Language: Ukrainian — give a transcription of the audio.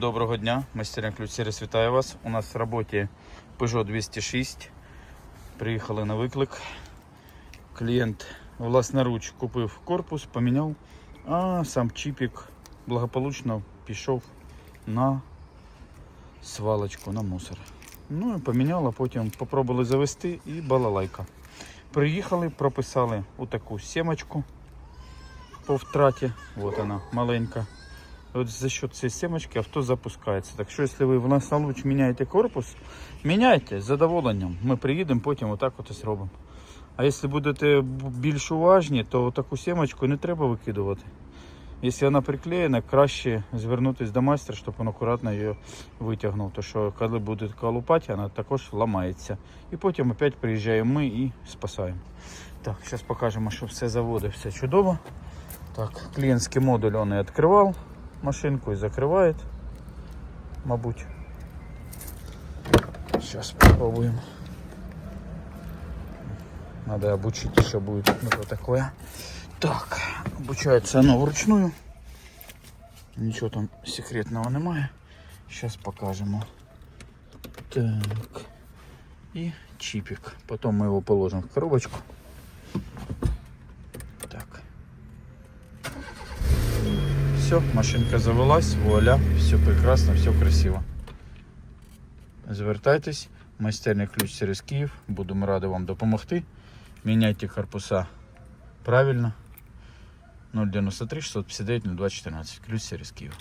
Доброго дня, майстерня ключ вітаю вас. У нас в роботі Peugeot 206. Приїхали на виклик. Клієнт власноруч купив корпус, поміняв, а сам чіпік благополучно пішов на свалочку, на мусор. Ну і поміняв, а потім попробували завести і балалайка. Приїхали, прописали отаку сімочку по втраті. Вот вона, маленька. От за счет цієї сімочки авто запускається. Так що, якщо ви в нас луч міняєте корпус, міняйте з задоволенням. Ми приїдемо, потім отак от зробимо. А якщо будете більш уважні, то таку сімочку не треба викидувати. Якщо вона приклеєна, краще звернутися до майстра, щоб він акуратно її витягнув. Тому що коли буде колупати, вона також ламається. І потім опять приїжджаємо ми і спасаємо. Так, зараз покажемо, що все заводить, все чудово. Так, клієнтський модуль он і відкривав машинку і закриває. Мабуть. Сейчас попробуем. Надо обучить, что будет это такое. Так, обучается оно вручную. Ничего там секретного немає. Сейчас покажемо. Так. И чипик. Потом мы его положим в коробочку. Все, машинка завелась, вуаля, все прекрасно, все красиво. Звертайтесь, майстерний ключ через Київ. Будемо раді вам допомогти. Міняйте корпуса правильно. 093 659 0214. Ключ через Київ.